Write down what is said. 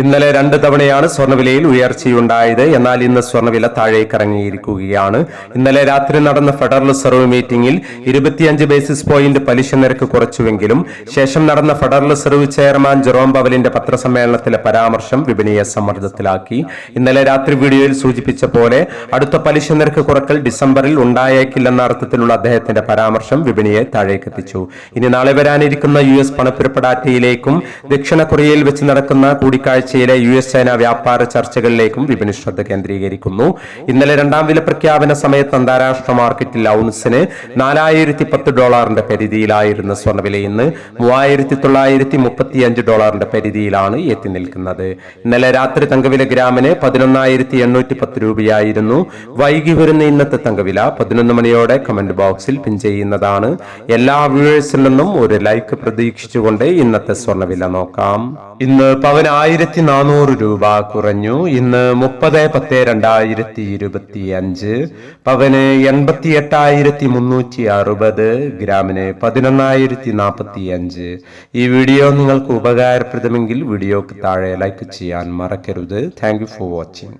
ഇന്നലെ രണ്ട് തവണയാണ് സ്വർണവിലയിൽ ഉയർച്ചയുണ്ടായത്. എന്നാൽ ഇന്ന് സ്വർണവില താഴേക്കിറങ്ങിയിരിക്കുകയാണ്. ഇന്നലെ രാത്രി നടന്ന ഫെഡറൽ റിസർവ് മീറ്റിംഗിൽ ഇരുപത്തിയഞ്ച് ബേസിസ് പോയിന്റ് പലിശ നിരക്ക് കുറച്ചുവെങ്കിലും ശേഷം നടന്ന ഫെഡറൽ റിസർവ് ചെയർമാൻ ജെറോം പവലിന്റെ പത്രസമ്മേളനത്തിലെ പരാമർശം വിപണിയെ സമ്മർദ്ദത്തിലാക്കി. ഇന്നലെ രാത്രി വീഡിയോയിൽ സൂചിപ്പിച്ച പോലെ അടുത്ത പലിശ നിരക്ക് കുറക്കൽ ഡിസംബറിൽ ഉണ്ടായേക്കില്ലെന്ന അർത്ഥത്തിലുള്ള അദ്ദേഹത്തിന്റെ പരാമർശം വിപണിയെ താഴേക്കെത്തിച്ചു. ഇനി നാളെ വരാനിരിക്കുന്ന യു എസ് പണപ്പെരുപ്പ ഡാറ്റയിലേക്കും ദക്ഷിണ കൊറിയയിൽ വെച്ച് നടക്കുന്ന കൂടിക്കാഴ്ചയിലെ യു എസ് ചൈന വ്യാപാര ചർച്ചകളിലേക്കും വിപണി ശ്രദ്ധ കേന്ദ്രീകരിക്കുന്നു. ഇന്നലെ രണ്ടാം വില പ്രഖ്യാപന സമയത്ത് അന്താരാഷ്ട്ര മാർക്കറ്റിൽ ഔൺസിന് നാലായിരത്തി പത്ത് ഡോളറിന്റെ പരിധിയിലായിരുന്ന സ്വർണവില ഇന്ന് മൂവായിരത്തി തൊള്ളായിരത്തി മുപ്പത്തി അഞ്ച് ഡോളറിന്റെ പരിധിയിലാണ് എത്തി നിൽക്കുന്നത്. ഇന്നലെ രാത്രി തങ്കവില ഗ്രാമിന് പതിനൊന്നായിരത്തി എണ്ണൂറ്റി പത്ത് രൂപയായിരുന്നു. വൈകി വരുന്ന ഇന്നത്തെ തങ്കവില പതിനൊന്ന് മണിയോടെ കമന്റ് ബോക്സിൽ പിൻ ചെയ്യുന്നതാണ്. എല്ലാ വ്യൂവേഴ്സിൽ നിന്നും ഒരു ലൈക്ക് പ്രതീക്ഷിച്ചുകൊണ്ട് ഇന്നത്തെ സ്വർണവില നോക്കാം. ഇന്ന് പവൻ ആയിരത്തി നാനൂറ് രൂപ കുറഞ്ഞു. ഇന്ന് മുപ്പത് പത്ത് രണ്ടായിരത്തി ഇരുപത്തി അഞ്ച് പവന് എൺപത്തി എട്ടായിരത്തി മുന്നൂറ്റി അറുപത് ഗ്രാമിന് പതിനൊന്നായിരത്തി നാൽപ്പത്തി അഞ്ച് ഈ വീഡിയോ നിങ്ങൾക്ക് ഉപകാരപ്രദമെങ്കിൽ വീഡിയോക്ക് താഴെ ലൈക്ക് ചെയ്യാൻ മറക്കരുത്. Thank for watching